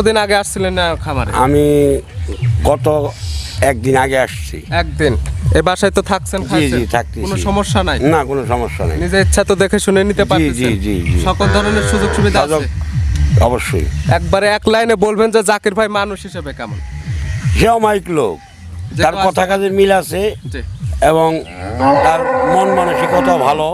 কতদিন আগে আসছিলেন না খামারে? আমি গত একদিন আগে আসছি। একদিন। এ বাসায় তো থাকছেন জি জি থাকতেছি কোনো সমস্যা নাই? না কোনো সমস্যা নেই। নিজের ইচ্ছা তো দেখে শুনে নিতে জি পারতেছেন। জি জি জি। সকল ধরনের সুযোগ সুবিধা আছে? অবশ্যই। একবারে এক লাইনে বলবেন যে জাকির ভাই মানুষ হিসেবে কেমন? মাইক লোক। তার কথা কাজের মিল আছে এবং তার মন মানসিকতা ভালো।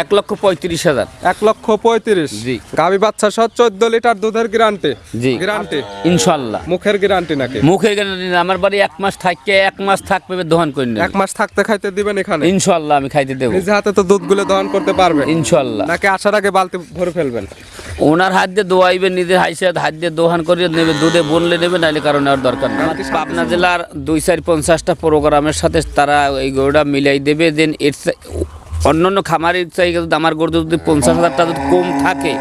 এক লক্ষ পঁয়ত্রিশ হাজার। এক লক্ষ পঁয়ত্রিশ। জি। গাভী বাচ্চা সহ চোদ্দ লিটার দুধের গ্যারান্টি। জি। গ্যারান্টি। ইনশাল্লাহ মুখের গ্যারান্টি নাকি? মুখের গ্যারান্টি না, আমার বাড়ি এক মাস থাকতে এক মাস থাকবে দোহান করে নেবে এক মাস থাকতে খাইতে দিবেন এখানে? ইনশাল্লাহ আমি খাইতে দেবো। নিজে হাতে তো দুধগুলো দহন করতে পারবেন ইনশাল্লাহ নাকি আসার আগে বালতি ভরে ফেলবেন? ওনার হাত দিয়ে দোয়াইবে নিজের হাইসে হাত দিয়ে দোহান করে নেবে দুধে বনলে নেবে নাহলে কারণ আর দরকার নেই। পাবনা জেলার দুই চার পঞ্চাশটা প্রোগ্রামের সাথে তারা এই গরুটা মিলাই দেবে দেন এর অন্যান্য খামারের চাইতে যদি আমার গরু যদি পঞ্চাশ হাজার টাকা যদি কম থাকে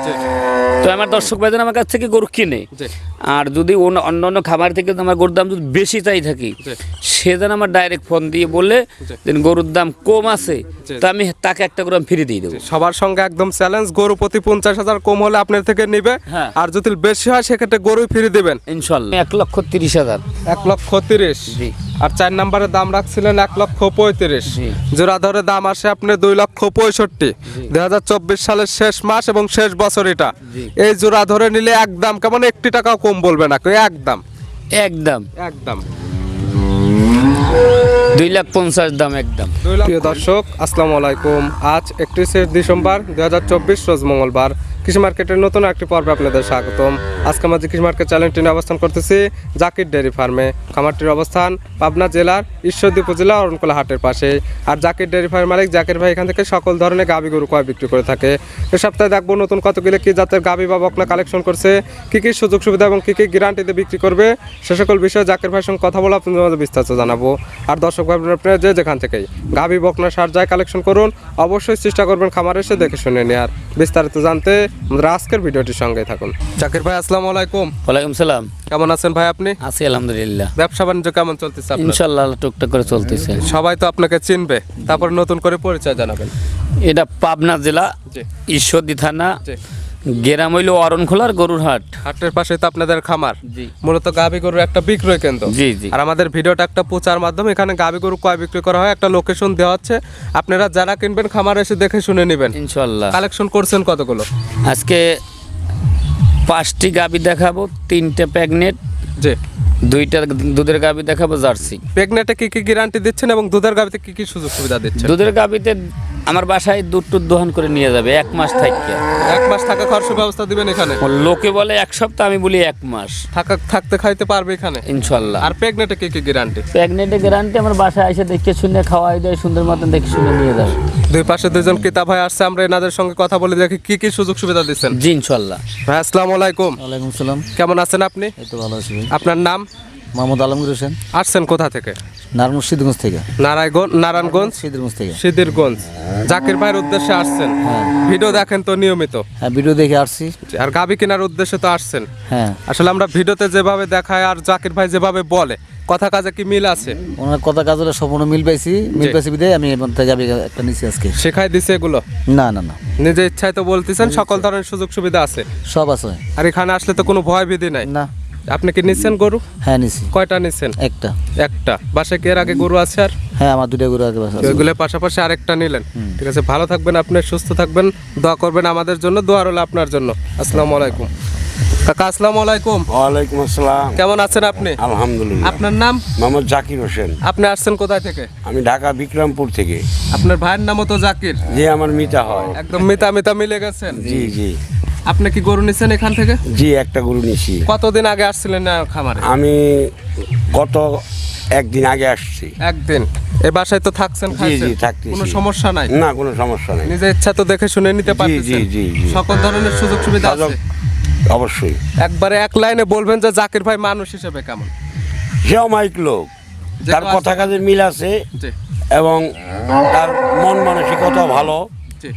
তো আমার দর্শক ভাইদের আমার কাছ থেকে গরু কিনে আর যদি অন্য- অন্য খামার থেকে আমার গরুর দাম যদি বেশি চাই থাকি সে যেন আমার ডাইরেক্ট ফোন দিয়ে বলে। যে গরুর দাম কম আছে। তো আমি তাকে একটা করে ফিরে দিয়ে দেবো সবার সঙ্গে একদম চ্যালেঞ্জ গরু প্রতি পঞ্চাশ হাজার কম হলে আপনার থেকে নিবে হ্যাঁ। আর যদি বেশি হয় সেক্ষেত্রে গরুই ফিরে দিবেন ইনশাল্লাহ এক লক্ষ তিরিশ হাজার এক লক্ষ তিরিশ জি। আর চার নম্বরের দাম রাখছিলেন এক লক্ষ পঁয়ত্রিশ। জোড়া ধরে দাম আসে আপনি দুই লক্ষ পঁয়ষট্টি। দুই হাজার চব্বিশ সালের শেষ মাস এবং শেষ বছর এটা। এই জোড়া ধরে নিলে একদম কেমন? একটি টাকাও কম বলবে না একদম একদম একদম দুই লাখ পঞ্চাশ দাম একদম প্রিয় দর্শক আসসালামু আলাইকুম। আজ একত্রিশে ডিসেম্বর দুই হাজার চব্বিশ রোজ মঙ্গলবার। কৃষি মার্কেটের নতুন একটি পর্বে আপনাদের স্বাগতম। আজকে আমাদের কৃষি মার্কেট চ্যানেলটি অবস্থান করতেছি জাকির ডেয়ারি ফার্মে। খামারটির অবস্থান পাবনা জেলার ঈশ্বরদী উপজেলা অরণকোলা হাটের পাশে। আর জাকির ডেয়ারি ফার্ম মালিক জাকির ভাই এখান থেকে সকল ধরনের গাবি গরু কয় বিক্রি করে থাকে। এ সপ্তাহে দেখব নতুন কতগুলো কি জাতের গাবি বা বকনা কালেকশন করছে, কি কি সুযোগ সুবিধা এবং কী কি গ্যারান্টিতে বিক্রি করবে, সে সকল বিষয়ে জাকির ভাইয়ের সঙ্গে কথা বলে আপনাদের বিস্তারিত জানাব। আর দর্শক ভাই, আপনারা যে যেখান থেকেই গাবি, বকনা, সার যায় কালেকশন করুন, অবশ্যই চেষ্টা করবেন খামার এসে দেখে শুনে নেওয়ার বিস্তারিত জানতে আমাদের আজকের ভিডিওটির সঙ্গে থাকুন। জাকির ভাই আসসালাম আলাইকুম। ওয়ালাইকুম সালাম। কেমন আছেন ভাই আপনি? আছি আলহামদুলিল্লাহ। ব্যবসা বাণিজ্য কেমন চলতেছে আপনার? ইনশাল্লাহ টুকটাক করে চলতেছে। সবাই তো আপনাকে চিনবে। তারপর নতুন করে পরিচয় জানাবেন। এটা পাবনা জেলা জি। ঈশ্বরদী থানা। জি। গেরাম হইল অরণখোলার গরুর হাট। হাটের পাশে তো আপনাদের খামার। জি। মূলত গাভী গরুর একটা বিক্রয় কেন্দ্র। জি জি। আর আমাদের ভিডিওটা একটা প্রচার মাধ্যমে এখানে গাভী গরু কয় বিক্রি করা হয় একটা লোকেশন দেওয়া হচ্ছে। আপনারা যারা কিনবেন খামার এসে দেখে শুনে নেবেন। ইনশাল্লাহ কালেকশন করছেন কতগুলো? আজকে পাঁচটি গাবি দেখাবো তিনটে প্যাগনেট জি। দুইটা দুধের গাবি দেখাবো জার্সি। প্রেগনেটে কি কি গ্যারান্টি দিচ্ছেন এবং দুধের গাভীতে কি কি সুযোগ সুবিধা দিচ্ছেন? দুধের গাবিতে আমার বাসায় দুধ টুধ দোহান করে নিয়ে যাবে এক মাস থাকতে এক মাস থাকা খরচ ব্যবস্থা দিবেন এখানে? লোকে বলে এক সপ্তাহ আমি বলি এক মাস। থাকা থাকতে খাইতে পারবে এখানে? ইনশাল্লাহ। আর প্রেগনেটে কি কি গ্যারান্টি প্রেগনেন্টের গ্যারান্টি আমার বাসায় এসে দেখে শুনে খাওয়াই দেয় সুন্দর মতন দেখে শুনে নিয়ে যাবে। দুই পাশে দুজন কিতাব ভাই আসছে আমরা এনাদের সঙ্গে কথা বলে দেখি কি কি সুযোগ সুবিধা দিচ্ছেন। জি ইনশাল্লাহ। ভাই আসসালামু আলাইকুম। ওয়ালাইকুম সালাম কেমন আছেন আপনি? এই তো ভালো আছি আপনার নাম? মোহাম্মদ আলমগীর হোসেন। আসছেন কোথা থেকে? থেকে। নারায়ণগঞ্জ নারায়ণগঞ্জ? থেকে। সিদ্ধিরগঞ্জ। জাকির ভাইয়ের উদ্দেশ্যে আসছেন। হ্যাঁ। ভিডিও দেখেন তো নিয়মিত। হ্যাঁ ভিডিও দেখে আসছি। আর গাবি কেনার উদ্দেশ্যে তো আসছেন। হ্যাঁ। আসলে আমরা ভিডিওতে যেভাবে দেখায় আর জাকির ভাই যেভাবে বলে কথা কাজে কি মিল আছে? ওনার কথা কাজ সম্পূর্ণ মিল পাইছি। মিল। পাইছি বিদায়। আমি মধ্যে যাবি একটা আজকে। শেখাই দিছে এগুলো? না না না। নিজে ইচ্ছায় তো বলতেছেন সকল ধরনের সুযোগ সুবিধা আছে। সব আছে। আর এখানে আসলে তো কোনো ভয় ভীতি নাই। না। আপনি কি নিচ্ছেন গরু? হ্যাঁ নিছি। কয়টা নিচ্ছেন একটা। একটা। বাসায় কি এর আগে গরু আছে আর? হ্যাঁ আমার দুটা গরু আগে বাসা আছে। ওইগুলোর পাশাপাশি আরেকটা নিলেন। ঠিক আছে ভালো থাকবেন আপনি সুস্থ থাকবেন। দোয়া করবেন আমাদের জন্য দোয়া রইল আপনার জন্য। আসসালামু আলাইকুম। কাকা আসসালামু আলাইকুম। ওয়ালাইকুম আসসালাম। কেমন আছেন আপনি? আলহামদুলিল্লাহ। আপনার নাম? মোহাম্মদ জাকির হোসেন। আপনি আসছেন কোথায় থেকে? আমি ঢাকা বিক্রমপুর থেকে। আপনার ভাইয়ের নামও তো জাকির। যে আমার মিতা হয়। একদম মিতা মিতা মিলে গেছেন। জি জি। আপনি কি গরু নিছেন এখান থেকে? জি একটা গরু নিছি। কতদিন আগে আসছিলেন না খামারে? আমি গত একদিন আগে আসছি। একদিন। এ বাসায় তো থাকছেন খাইছেন? জি। কোনো সমস্যা নাই? না কোনো সমস্যা নাই। নিজের ইচ্ছা তো দেখে শুনে নিতে জি পারতেছেন? জি জি। সকল ধরনের সুযোগ সুবিধা আছে? অবশ্যই। একবারে এক লাইনে বলবেন যে জাকির ভাই মানুষ হিসেবে কেমন? সেও মাইক লোক। তার কথা কাজের মিল আছে জি। এবং তার মন মানসিকতা ভালো। জি।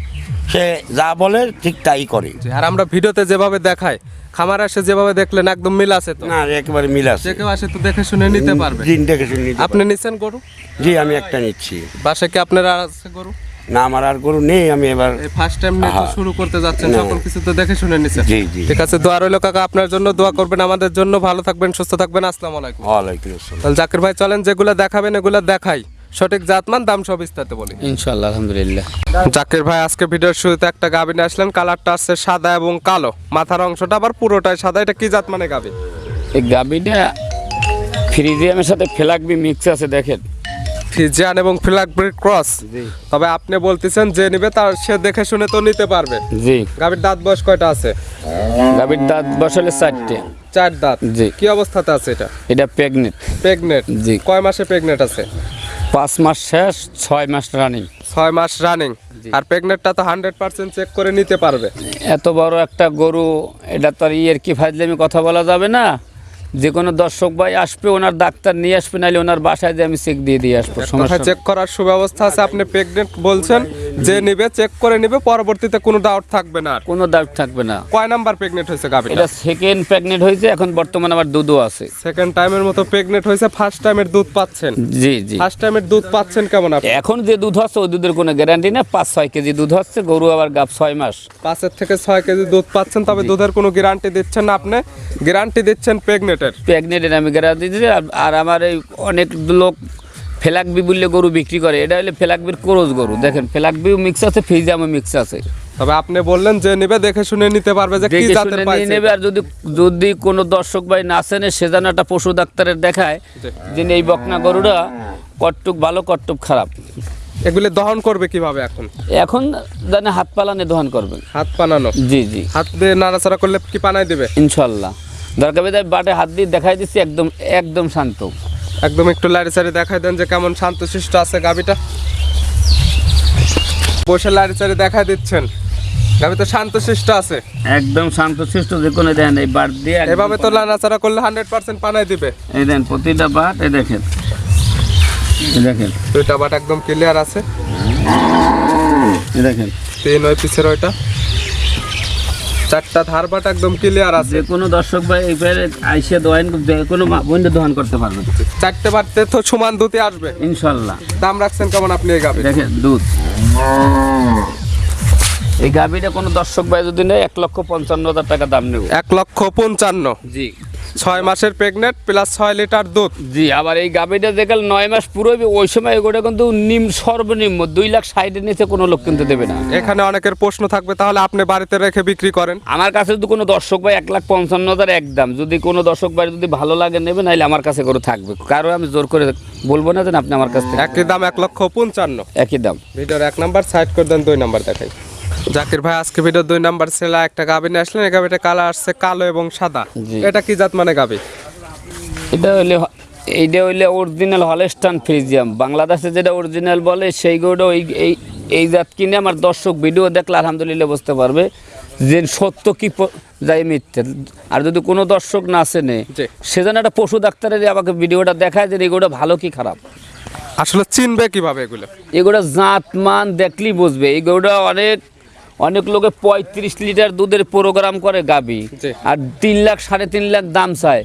সে যা বলে ঠিক তাই করে। জি আর আমরা ভিডিওতে যেভাবে দেখাই খামার আসে যেভাবে দেখলেন একদম মিল আছে তো? না একেবারে মিল আছে। কেউ আসে তো দেখে শুনে নিতে পারবে। দিন দেখে শুনে নিতে আপনি। নিছেন গরু? জি আমি একটা নিচ্ছি। বাসায় কি আপনার আর আছে গরু? না আমার আর গরু নেই আমি এবার ফার্স্ট টাইম নিয়ে তো। শুরু করতে যাচ্ছেন। সকল কিছু তো দেখে শুনে নিছেন। জি, জি। ঠিক আছে দোয়া রইল কাকা আপনার জন্য দোয়া করবেন আমাদের জন্য ভালো থাকবেন সুস্থ থাকবেন আসসালামু আলাইকুম। ওয়ালাইকুম আসসালাম। তাহলে জাকির ভাই চলেন যেগুলো দেখাবেন এগুলো দেখাই। সঠিক জাতমান দাম সব বিস্তারিত বলি। ইনশাল্লাহ আলহামদুলিল্লাহ। জাকির ভাই আজকে ভিডিওর শুরুতে একটা গাবি নিয়ে আসলেন কালারটা আসছে সাদা এবং কালো। মাথার অংশটা আবার পুরোটাই সাদা এটা কি জাত মানে গাবি? এই গাবিটা ফ্রিজিয়ামের সাথে ফেলাকবি মিক্স আছে দেখেন। ফিজিয়ান এবং ফিলাকব্রিড ক্রস। তবে আপনি বলতেছেন যে নিবে তার সে দেখে শুনে তো নিতে পারবে। জি। গাবির দাঁত বয়স কয়টা আছে? গাবির দাঁত বসালে চারটে। চার দাঁত। জি। কি অবস্থাতে আছে এটা? এটা প্রেগনেন্ট প্রেগনেন্ট জি। কয় মাসে প্রেগনেন্ট আছে? পাঁচ মাস শেষ ছয় মাস রানিং ছয় মাস রানিং আর প্রেগনেন্টটা তো হান্ড্রেড পার্সেন্ট চেক করে নিতে পারবে। এত বড় একটা গরু এটা তো আর ইয়ের কি ফাজলামি কথা বলা যাবে না? যে কোনো দর্শক ভাই আসবে ওনার ডাক্তার নিয়ে আসবে নাহলে ওনার বাসায় যে আমি চেক দিয়ে দিয়ে আসব সমস্যা চেক করার সুব্যবস্থা আছে আপনি প্রেগনেন্ট বলছেন যে নেবে চেক করে নেবে পরবর্তীতে কোনো ডাউট থাকবে না কোনো ডাউট থাকবে না। কয় নাম্বার প্রেগনেন্ট হয়েছে গাবিটা এটা সেকেন্ড প্রেগনেন্ট হয়েছে এখন বর্তমানে আমার দুধও আছে। সেকেন্ড টাইমের মতো প্রেগনেন্ট হয়েছে ফার্স্ট টাইমের দুধ পাচ্ছেন। জি জি। ফার্স্ট টাইমের দুধ পাচ্ছেন কেমন আপনি? এখন যে দুধ হচ্ছে ওই দুধের কোনো গ্যারান্টি না পাঁচ ছয় কেজি দুধ হচ্ছে গরু আবার গাব ছয় মাস। পাঁচের থেকে ছয় কেজি দুধ পাচ্ছেন তবে দুধের কোনো গ্যারান্টি দিচ্ছেন না আপনি। গ্যারান্টি দিচ্ছেন আমি গ্যারান্টি দিচ্ছি আর- আমার এই অনেক লোক ফেলাকবি বললে গরু বিক্রি করে এটা হলে ফেলাকবির কোরজ গরু। দেখেন ফেলাকবিও মিক্স আছে মিক্স আছে। তবে আপনি বললেন যে নিবে দেখে শুনে নিতে পারবে যে কি জাতের পাইছে। নেবে আর যদি যদি কোনো দর্শক ভাই না চেনে সে যেন একটা পশু ডাক্তারের দেখায় যে এই বকনা গরুটা কটটুক ভালো কটটুক খারাপ। এগুলি দহন করবে কীভাবে এখন? এখন জানে হাত পালানে দহন করবেন হাত পানানো জি জি। হাত দিয়ে নাড়াচাড়া করলে কি পানায় দিবে? ইনশাল্লাহ। দরকার বেদে বাটে হাত দিয়ে দেখাই দিচ্ছি একদম একদম শান্ত। একদম একটু লাড়ি চাড়ি দেখাই দেন যে কেমন শান্তশিষ্ট আছে গাবিটা। বসে লাড়ি চাড়ি দেখাই দিচ্ছেন। গাবি তো শান্তশিষ্ট আছে। একদম শান্ত শিষ্ট যে কোনো দেন এই বাট দিয়ে এভাবে তো করলে হান্ড্রেড পার্সেন্ট দিবে। এই দেন প্রতিটা বাট এই দেখেন। দেখেন। দুইটা বাট একদম ক্লিয়ার আছে। দেখেন। তিন ওই পিছের ওইটা। চারটা ধার বাট একদম ক্লিয়ার আছে। কোনো দর্শক ভাই এই আইসে দোয়ান কোনো বন্ধু দোয়ান করতে পারবে। চারটে বাটতে তো সমান দুধে আসবে। ইনশাল্লাহ। দাম রাখছেন কেমন আপনি এই গাবি দেখেন দুধ। এই গাবিটা কোনো দর্শক ভাই যদি নেয় এক লক্ষ পঞ্চান্ন হাজার টাকা দাম নেব। এক লক্ষ পঞ্চান্ন। জি। ছয় মাসের প্রেগনেন্ট প্লাস ছয় লিটার দুধ। জি আবার এই গাভীটা দেখাল নয় মাস পুরো ওই সময় এগুলো কিন্তু নিম সর্বনিম্ন দুই লাখ ষাটের নিচে কোনো লোক কিন্তু দেবে না। এখানে অনেকের প্রশ্ন থাকবে তাহলে আপনি বাড়িতে রেখে বিক্রি করেন। আমার কাছে যদি কোনো দর্শক ভাই এক লাখ পঞ্চান্ন হাজার একদম যদি কোনো দর্শক ভাই যদি ভালো লাগে নেবে নাহলে আমার কাছে করে থাকবে। কারও আমি জোর করে বলব না যে আপনি আমার কাছ থেকে একই দাম এক লক্ষ পঞ্চান্ন। একই দাম। ভিডিওর এক নাম্বার সাইড করে দেন দুই নাম্বার দেখাই। জাকির ভাই আজকে ভিডিও দুই নাম্বার ছেলে একটা গাবি নিয়ে আসলেন এই গাবিটা কালার আসছে কালো এবং সাদা। এটা কি জাত মানে গাবি? এটা হইলে এইটা হইলে অরিজিনাল হলেস্টান ফ্রিজিয়াম বাংলাদেশে যেটা অরিজিনাল বলে সেই গরুটা ওই এই এই জাত কিনে আমার দর্শক ভিডিও দেখলে আলহামদুলিল্লাহ বুঝতে পারবে যে সত্য কি যাই মিথ্যে। আর যদি কোনো দর্শক না জি। সে যেন একটা পশু ডাক্তারের আমাকে ভিডিওটা দেখায় যে এগুলো ভালো কি খারাপ। আসলে চিনবে কীভাবে এগুলো? এগুলো জাত মান দেখলেই বুঝবে। এই গরুটা অনেক অনেক লোকে পঁয়ত্রিশ লিটার দুধের প্রোগ্রাম করে গাবি। আর তিন লাখ সাড়ে তিন লাখ দাম চায়।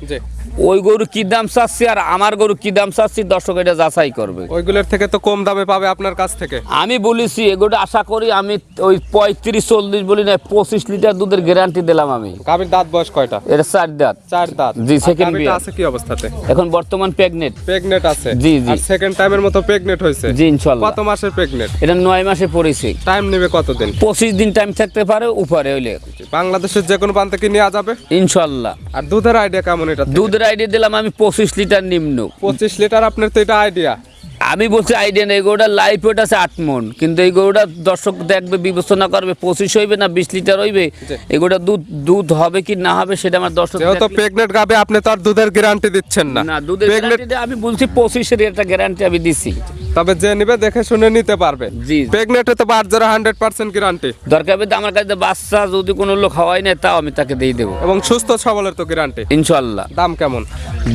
ওই গরু কি দাম চাচ্ছি আর আমার গরু কি দাম চাচ্ছি দর্শক এটা যাচাই করবে। ওইগুলোর থেকে তো কম দামে পাবে আপনার কাছ থেকে। আমি বলেছি এগুলো আশা করি আমি ওই পঁয়ত্রিশ চল্লিশ বলি না পঁচিশ লিটার দুধের গ্যারান্টি দিলাম আমি। গাবির দাঁত বয়স কয়টা? এটা চার দাঁত। চার দাঁত। জি, second বিয়ে। আছে কি অবস্থাতে? এখন বর্তমান প্রেগনেন্ট প্রেগনেট আছে। জি, জি। আর সেকেন্ড টাইমের মতো প্রেগনেট হয়েছে। জি ইনশাল্লাহ। কত মাসের প্রেগনেট এটা নয় মাসে পড়েছে। টাইম নেবে কতদিন? পঁচিশ দিন টাইম থাকতে পারে উপরে হইলে। বাংলাদেশের যে কোনো প্রান্তে কি নেওয়া যাবে? ইনশাল্লাহ। আর দুধের আইডিয়া কেমন এটা? দুধের আইডিয়া দিলাম আমি পঁচিশ লিটার নিম্ন। পঁচিশ লিটার আপনার তো এটা আইডিয়া আমি বলছি আইডিয়া নেই গরুটা লাইফ ওয়েট আছে আট মন। কিন্তু এই গরুটা দর্শক দেখবে বিবেচনা করবে পঁচিশ হইবে না বিশ লিটার হইবে। এই গরুটা দুধ দুধ হবে কি না হবে সেটা আমার দর্শক দেখলে- প্রেগনেট গাবে আপনি তো আর দুধের গ্যারান্টি দিচ্ছেন না। না দুধের গ্যারান্টি আমি বলছি পঁচিশের একটা গ্যারান্টি আমি দিছি। তবে যে নিবে দেখে শুনে নিতে পারবে। জি। প্রেগনেটে তো বার যারা হান্ড্রেড পার্সেন্ট গ্যারান্টি দরকার পেতে আমার কাছে বাচ্চা যদি কোনো লোক হওয়াই নেই তাও আমি তাকে দিয়ে দেবো। এবং সুস্থ সবলের তো গ্যারান্টি ইনশাল্লাহ দাম কেমন?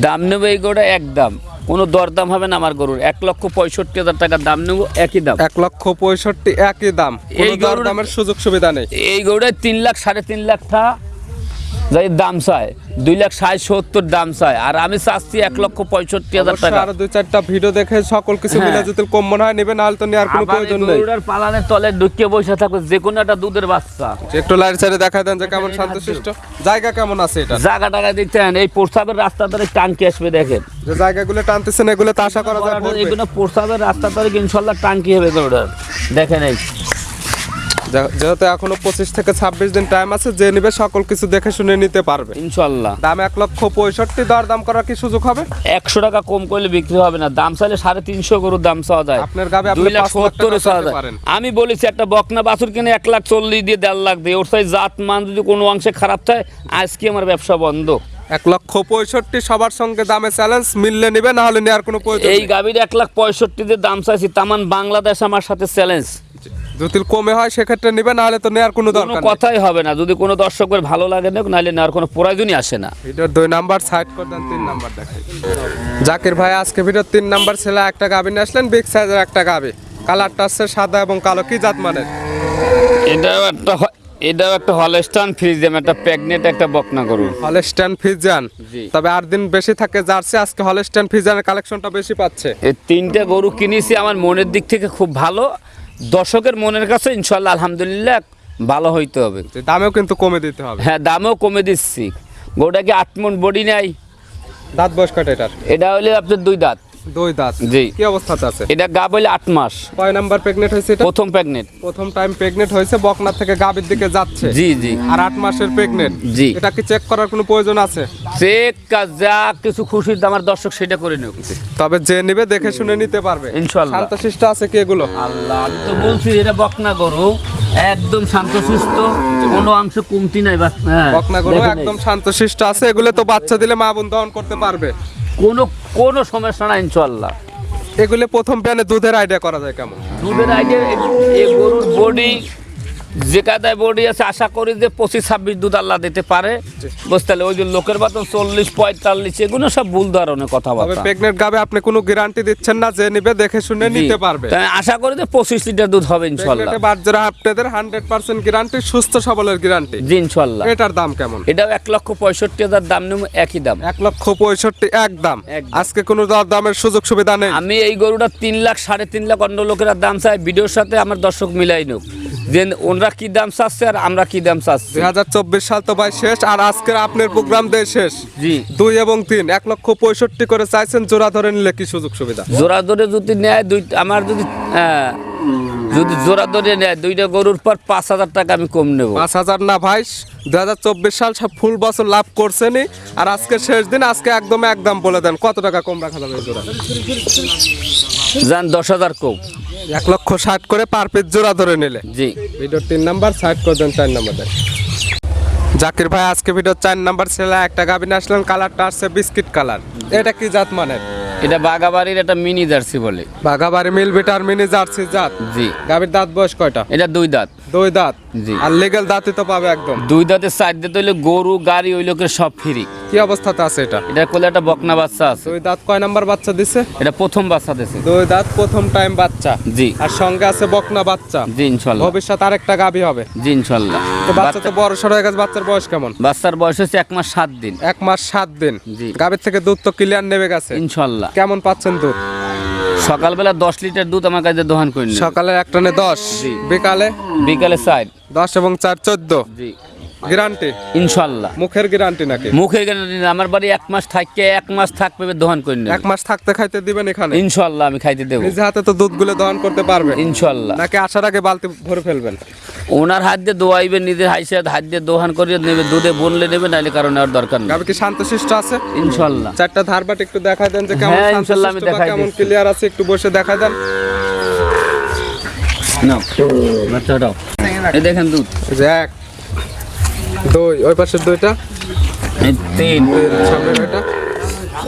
দাম নেব এই গরুটা এক দাম কোনো দরদাম হবে না আমার গরুর। এক লক্ষ পঁয়ষট্টি হাজার টাকার দাম নেব একই দাম। এক লক্ষ পঁয়ষট্টি একই দাম। এই গরুর- দামের সুযোগ সুবিধা নেই। এই গরুটা তিন লাখ সাড়ে তিন লাখ টা যাই দাম চায় দুই লাখ ষাট সত্তর দাম চায় আর আমি চাচ্ছি এক লক্ষ পঁয়ষট্টি হাজার টাকা। আরও দুই চারটা ভিডিও দেখে সকল কিছু মিলে হ্যাঁ। যদি কম মনে হয় নেবে নাহলে তো নেওয়ার কোনো প্রয়োজন নেই। গরুটার পালানের তলে ঢুকিয়ে বসে থাকবে যে কোনো একটা দুধের বাচ্চা। একটু লাইট সাইডে দেখা দেন যে কেমন শান্তশিষ্ট। জায়গা কেমন আছে এটা জায়গা টাকা দেখছেন এই প্রস্তাবের রাস্তা ধরে টাঙ্কি আসবে দেখেন। যে জায়গাগুলো টানতেছেন এগুলো তো আশা করা যায়। এগুলো প্রস্তাবের রাস্তা ধরে ইনশাল্লাহ টাঙ্কি হবে গরুটার। দেখেন এই। যেহেতু এখনও পঁচিশ থেকে ছাব্বিশ দিন টাইম আছে যে নিবে সকল কিছু দেখে শুনে নিতে পারবে। ইনশাল্লাহ। দাম এক লক্ষ পঁয়ষট্টি দর দাম করার কি সুযোগ হবে? একশো টাকা কম করলে বিক্রি হবে না। দাম চাইলে সাড়ে তিনশো গরুর দাম চাওয়া যায়। আপনার গাবে দুই লাখ পাঁচ সত্তরে চাওয়া যায়। আমি বলেছি একটা বকনা বাছুর কিনে এক লাখ চল্লিশ দিয়ে দেড় লাখ দিয়ে ওর সাই জাত মান যদি কোনো অংশে খারাপ থাকে আজকে আমার ব্যবসা বন্ধ। এক লক্ষ পঁয়ষট্টি সবার সঙ্গে দামে চ্যালেঞ্জ মিললে নিবে না হলে নেওয়ার কোনো এই। গাভীর এক লাখ পঁয়ষট্টি দিয়ে দাম চাইছি তামান বাংলাদেশ আমার সাথে চ্যালেঞ্জ যদি কমে হয় সেক্ষেত্রে নিবে না হলে তো নেওয়ার কোনো দরকার নেই। কথাই হবে না। যদি কোনো দর্শকের ভালো লাগে না নাহলে নেওয়ার কোনো প্রয়োজনই আসে না। ভিডিওর দুই নাম্বার সাইড করে দেন তিন নাম্বার দেখাই। জাকির ভাই আজকে ভিডিওর তিন নাম্বার ছেলে একটা গাবি নিয়ে আসলেন বিগ সাইজের একটা গাবি। কালারটা আসছে সাদা এবং কালো কি জাত মানের? এটাও একটা এটাও একটা হলস্টান ফ্রিজিয়াম একটা প্রেগনেন্ট একটা বকনা গরু। হলস্টাইন ফিজিয়ান জি। তবে আট দিন বেশি থাকে জার্সি আজকে হলস্টাইন ফিজিয়ানের কালেকশনটা বেশি পাচ্ছে। এই তিনটে গরু কিনেছি আমার মনের দিক থেকে খুব ভালো। দর্শকের মনের কাছে ইনশাল্লাহ আলহামদুলিল্লাহ ভালো হইতে হবে। দামেও কিন্তু কমে দিতে হবে। হ্যাঁ দামেও কমে দিচ্ছি। গোটা কি আট মন বডি নাই। দাঁত বয়স কাটে এটার? এটা হলে আপনার দুই দাঁত। দুই দাঁত। জি। কি অবস্থাতে আছে? এটা আট মাস। কয় নাম্বার হয়েছে এটা? প্রথম প্রথম টাইম হয়েছে বকনা থেকে গাবির দিকে যাচ্ছে। জি জি। আর আট মাসের জি। এটা কি চেক করার কোনো প্রয়োজন আছে? চেক যা কিছু খুশির আমার দর্শক সেটা করে তবে যে নিবে দেখে শুনে নিতে পারবে। শান্তশিষ্ট আছে কি এগুলো? আল্লাহ আমি তো বলছি এটা বকনা গরু একদম শান্তশিষ্ট। কোনো অংশ কমতি নাই হ্যাঁ, বকনা গরু। একদম শান্তশিষ্ট আছে এগুলো তো বাচ্চা দিলে মা বোন দহন করতে পারবে। কোনো কোনো সমস্যা না ইনশাল্লাহ এগুলো প্রথম প্যানে দুধের আইডিয়া করা যায় কেমন? দুধের আইডিয়া এই গরুর বডি যে কাদায় বডি আছে আশা করি যে পঁচিশ ছাব্বিশ দুধ আল্লাহ দিতে পারে। বুঝতে ওই যে লোকের মতন চল্লিশ পঁয়তাল্লিশ এগুলো সব ভুল ধরনের কথাবার্তা। প্রেগনেন্ট গাবে আপনি কোনো গ্যারান্টি দিচ্ছেন না যে নিবে দেখে শুনে নিতে পারবে। তাই আশা করি যে পঁচিশ লিটার দুধ হবে ইনশাল্লাহ। প্রেগনেন্টে আপনাদের হান্ড্রেড পার্সেন্ট গ্যারান্টি সুস্থ সবলের গ্যারান্টি জি ইনশাল্লাহ। এটার দাম কেমন? এটাও এক লক্ষ পঁয়ষট্টি হাজার দাম নেব একই দাম। এক লক্ষ পঁয়ষট্টি এক দাম। আজকে কোনো দামের সুযোগ সুবিধা নেই। আমি এই গরুটা তিন লাখ সাড়ে তিন লাখ অন্য লোকেরা দাম চাই ভিডিওর সাথে আমার দর্শক মিলাই নোক। যে ওনরা কি দাম চাচ্ছে আর আমরা কি দাম চাচ্ছি? দুই হাজার চব্বিশ সাল তো ভাই শেষ আর আজকের আপনার প্রোগ্রাম দিয়ে শেষ। জি। দুই এবং তিন এক লক্ষ পঁয়ষট্টি করে চাইছেন জোড়া ধরে নিলে কি সুযোগ সুবিধা? জোড়া ধরে যদি নেয় দুই আমার যদি হ্যাঁ, যদি জোড়া ধরে নেয় দুইটা গরুর পর পাঁচ হাজার টাকা আমি কম নেব। পাঁচ হাজার না ভাই দু হাজার চব্বিশ সাল সব ফুল বছর লাভ করছেনই। আর আজকে শেষ দিন আজকে একদম একদম বলে দেন কত টাকা কম রাখা যাবে জোড়া? যান দশ হাজার কম। এক লক্ষ ষাট করে পার পিস জোড়া ধরে নিলে। জি। ভিডিওর তিন নাম্বার সাইড করে দেন চার নাম্বার দেন। জাকির ভাই আজকে ভিডিওর চার নাম্বার ছেলে একটা গাবিনে আসলেন কালারটা আসছে বিস্কিট কালার। এটা কি জাত মানের? এটা বাগাবাড়ির একটা মিনি জার্সি বলে। বাঘাবাড়ি মিল বেটার মিনি জার্সি জাত? জি। গাবির দাঁত বয়স কয়টা? এটা দুই দাঁত। দুই দাঁত। আর লিগেল দাঁতই তো পাবে একদম। দুই দাঁতের সাইড দিতে হইলে গরু গাড়ি ওই লোকের সব ফ্রি কি অবস্থাতে আছে এটা? এটা কোলে একটা বকনা বাচ্চা আছে। দুই দাঁত কয় নাম্বার বাচ্চা দিছে? এটা প্রথম বাচ্চা দিয়েছে দুই দাঁত প্রথম টাইম বাচ্চা। জি। আর সঙ্গে আছে বকনা বাচ্চা। জি ইনশাল্লাহ। ভবিষ্যৎ আরেকটা গাবি হবে। জি ইনশাল্লাহ। তো বাচ্চা তো বড় সড় হয়ে গেছে বাচ্চার বয়স কেমন? বাচ্চার বয়স হচ্ছে এক মাস সাত দিন। এক মাস সাত দিন। জি। গাবির থেকে দুধ তো ক্লিয়ার নেমে গেছে। ইনশাল্লাহ। কেমন পাচ্ছেন দুধ? সকালবেলা দশ লিটার দুধ আমার কাছে দোহান করে সকালে এক টানে দশ। বিকালে? বিকালে সাইড দশ এবং চার চোদ্দ। জি। গ্যারান্টি? ইনশাল্লাহ মুখের গ্যারান্টি নাকি? মুখে কেন আমার বাড়ি এক মাস থাককে এক মাস থাকবে দোহান করে নিল। এক মাস থাকতে খাইতে দিবেন এখানে? ইনশাল্লাহ আমি খাইতে দেবো। নিজে হাতে তো দুধগুলো দহন করতে পারবে। ইনশাল্লাহ নাকি আসার আগে বালতি ভরে ফেলবেন? ওনার হাত দিয়ে দোয়াইবে নিজের হাইসে হাত দিয়ে দোহান করে নেবে দুধে বনলে নেবে নাহলে কারণ নেওয়ার দরকার নেই। গাবি কি শান্তশিষ্ট আছে? ইনশাল্লাহ চারটা ধারবাট একটু দেখাই দেন যে কেমন হ্যাঁ, ইনশাল্লাহ আমি শান্তশিষ্ট বা দেখাই কেমন দিচ্ছি। ক্লিয়ার আছে একটু বসে দেখাই দেন। না বাচ্চাটাও এই দেখেন দুধ। এই যে এক। দুই ওই পাশের দুইটা। তিন। এই সামনের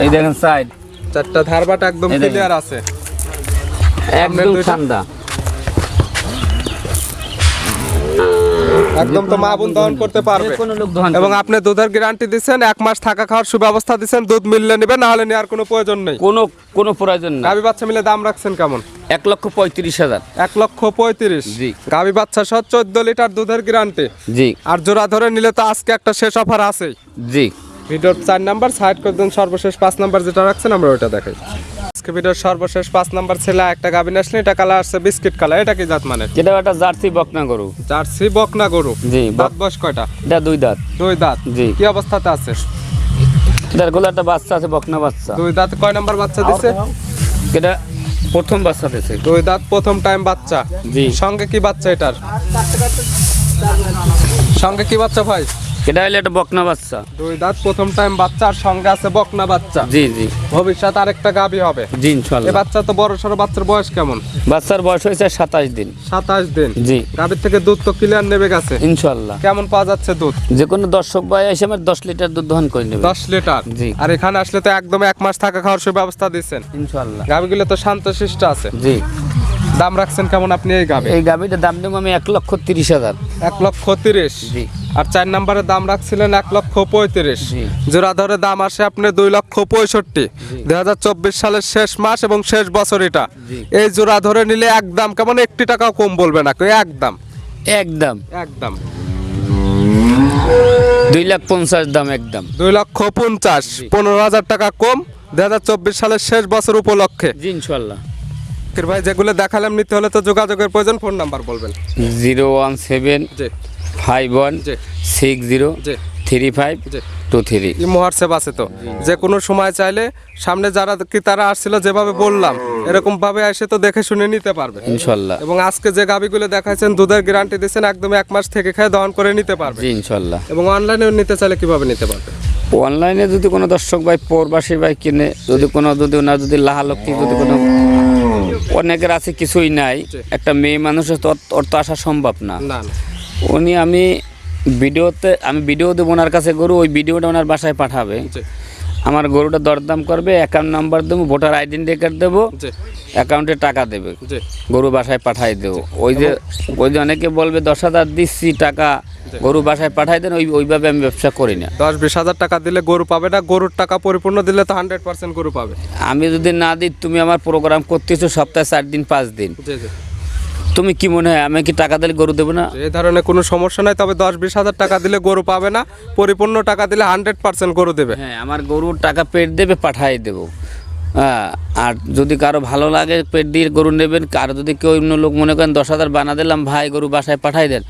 এই দেখেন সাইড চারটা ধারবাট একদম। ক্লিয়ার আছে। একদম ঠান্ডা। একদম তো মা বোন দহন করতে পারবে। কোনো লোক দহন এবং আপনি দুধের গ্যারান্টি দিচ্ছেন এক মাস থাকা খাওয়ার সুব্যবস্থা দিচ্ছেন দুধ মিললে নেবে না হলে নেওয়ার কোনো প্রয়োজন নেই। কোনো কোনো প্রয়োজন নেই গাভী বাচ্চা মিলে দাম রাখছেন কেমন? এক লক্ষ পঁয়ত্রিশ হাজার। এক লক্ষ পঁয়ত্রিশ। জি। গাভী বাচ্চা সহ চোদ্দ লিটার দুধের গ্যারান্টি জি। আর জোড়া ধরে নিলে তো আজকে একটা শেষ অফার আছে জি। ভিডিওর চার নাম্বার সাইড করে দেন সর্বশেষ পাঁচ নাম্বার যেটা রাখছেন আমরা ওইটা দেখাই। আজকে ভিডিওর সর্বশেষ পাঁচ নাম্বার ছেলে একটা গাভী আসলে এটা কালার আসছে বিস্কিট কালার এটা কি জাত মানে এটা একটা জার্সি বকনা গরু। জার্সি বকনা গরু। জি, দাঁত বয়স কয়টা? এটা দুই দাঁত। দুই দাঁত। জি। কি অবস্থাতে আছে? এটার গোলা একটা বাচ্চা আছে বকনা বাচ্চা। দুই দাঁত কয় নাম্বার বাচ্চা দিছে? এটা প্রথম বাচ্চা দিয়েছে দুই দাঁত প্রথম টাইম বাচ্চা? জি। সঙ্গে কি বাচ্চা এটার? সঙ্গে কি বাচ্চা ভাই? এটা হলো একটা বকনা বাচ্চা। দুই দাঁত প্রথম টাইম বাচ্চা আর সঙ্গে আছে বকনা বাচ্চা। জি জি। ভবিষ্যৎ আরেকটা গাভী হবে। জি এ ইনশাল্লাহ বাচ্চা তো বড় সড়ো বাচ্চার বয়স কেমন? বাচ্চার বয়স হয়েছে সাতাশ দিন। সাতাশ দিন। জি। গাভীর থেকে দুধ তো ক্লিয়ার নেবে গেছে। ইনশাল্লাহ কেমন পাওয়া যাচ্ছে দুধ? যে কোনো দর্শক ভাই এসে আমার দশ লিটার দুধ দহন করে নেবে। দশ লিটার? জি। আর এখানে আসলে তো একদম এক মাস থাকা খাওয়ার সুব্যবস্থা দিচ্ছেন ইনশাল্লাহ গাভীগুলো তো শান্ত শান্তশিষ্ট আছে। জি। দাম রাখছেন কেমন আপনি এই গাভী? এই গাভিটার দাম দেবো আমি এক লক্ষ তিরিশ হাজার। এক লক্ষ তিরিশ? জি। আর চার নম্বরে দাম রাখছিলেন এক লক্ষ পঁয়ত্রিশ। জি। জোড়া ধরে দাম আসে আপনি দুই লক্ষ পঁয়ষট্টি। দুই হাজার চব্বিশ সালের শেষ মাস এবং শেষ বছর এটা। এই জোড়া ধরে নিলে একদম কেমন? একটি টাকাও কম বলবে না একদম একদম একদম দুই লাখ পঞ্চাশ দাম একদম দুই লক্ষ পঞ্চাশ। পনেরো হাজার টাকা কম। দুই হাজার চব্বিশ সালের শেষ বছর উপলক্ষে। জি ইনশাল্লাহ। ফির ভাই যেগুলো দেখালাম নিতে হলে তো যোগাযোগের প্রয়োজন। ফোন নাম্বার বলবেন। Zero one seven five one six zero three five two three. WhatsApp আছে তো। যে কোনো সময় চাইলে সামনে যারা কি তারা আসছিল যেভাবে বললাম এরকম ভাবে এসে তো দেখে শুনে নিতে পারবে। ইনশাল্লাহ। এবং আজকে যে গাবিগুলো দেখাচ্ছেন দুধের গ্যারান্টি দিচ্ছেন একদম এক মাস থেকে খেয়ে দহন করে নিতে পারবে। ইনশাল্লাহ। এবং অনলাইনেও নিতে চাইলে কীভাবে নিতে পারবে? অনলাইনে যদি কোনো দর্শক ভাই পরবাসী ভাই কিনে যদি কোনো যদি ওনার যদি লাহালক্ষ্মী যদি কোনো অনেকের আছে কিছুই নাই। একটা মেয়ে মানুষের তো ওর- তো আসা সম্ভব না। উনি আমি ভিডিওতে আমি ভিডিও দেবো ওনার কাছে গরু ওই ভিডিওটা ওনার বাসায় পাঠাবে। আমার গরুটা দরদাম করবে অ্যাকাউন্ট নাম্বার দেবো ভোটার আইডেন্টি কার্ড দেবো অ্যাকাউন্টে টাকা দেবে। গরু বাসায় পাঠাই দেবো। ওই যে ওই যে অনেকে বলবে দশ হাজার দিচ্ছি টাকা গরু বাসায় পাঠাই দেন। ওই ওইভাবে আমি ব্যবসা করি না। দশ বিশ হাজার টাকা দিলে গরু পাবে না গরুর টাকা পরিপূর্ণ দিলে তো হান্ড্রেড পার্সেন্ট গরু পাবে। আমি যদি না দিই তুমি আমার প্রোগ্রাম করতেছো সপ্তাহে চার দিন পাঁচ দিন। তুমি কি মনে হয় আমি কি টাকা দিলে গরু দেবো না? এই ধরনের কোনো সমস্যা নাই তবে দশ বিশ হাজার টাকা দিলে গরু পাবে না। পরিপূর্ণ টাকা দিলে হান্ড্রেড পার্সেন্ট গরু দেবে। হ্যাঁ আমার গরুর টাকা পেট দেবে পাঠাই দেবো। হ্যাঁ আর যদি কারও ভালো লাগে পেট দিয়ে গরু নেবেন কারও যদি কেউ অন্য লোক মনে করেন দশ হাজার বানা দিলাম ভাই গরু বাসায় পাঠাই দেন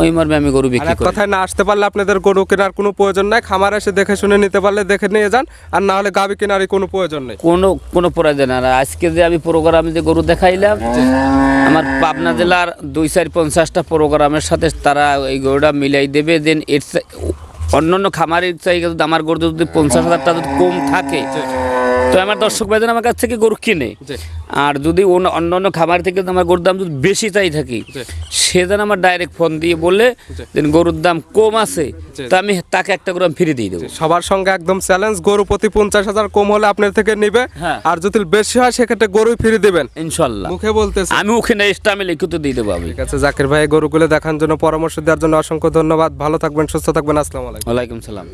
ওই মর্মে আমি গরু বিক্রি করি। কথায় না আসতে পারলে আপনাদের গরু কেনার কোনো প্রয়োজন নাই খামার এসে দেখে শুনে নিতে পারলে দেখে নিয়ে যান আর না হলে গাবি কেনারই কোনো প্রয়োজন নেই। কোনো কোনো প্রয়োজন আর আজকে যে আমি প্রোগ্রামে যে গরু দেখাইলাম আমার পাবনা জেলার দুই চার পঞ্চাশটা প্রোগ্রামের সাথে তারা এই গরুটা মিলাই দেবে দেন এর অন্য অন্য খামারের চাই যদি আমার গরু যদি পঞ্চাশ হাজার টাকা যদি কম থাকে তো আমার দর্শক ভাইদের আমার কাছ থেকে গরু কিনে। আর যদি অন্য অন্য খামার থেকে আমার গরুর দাম যদি বেশি চাই থাকি সে যেন আমার ডাইরেক্ট ফোন দিয়ে বলে। গরুর দাম কম আছে। তা আমি তাকে একটা আমি ফিরে দিয়ে দেবো। সবার সঙ্গে একদম চ্যালেঞ্জ গরু প্রতি পঞ্চাশ হাজার কম হলে আপনার থেকে নিবে। হ্যাঁ। আর যদি বেশি হয় সেক্ষেত্রে গরুই ফিরে দিবেন। ইনশাল্লাহ। মুখে বলতেছে। আমি ওখানে এক্সট্রা আমি লিখিত দিয়ে দেবো আমি। ঠিক আছে জাকির ভাই গরুগুলো দেখার জন্য পরামর্শ দেওয়ার জন্য অসংখ্য ধন্যবাদ। ভালো থাকবেন সুস্থ থাকবেন। আসসালামু আলাইকুম। ওয়ালাইকুম সালাম।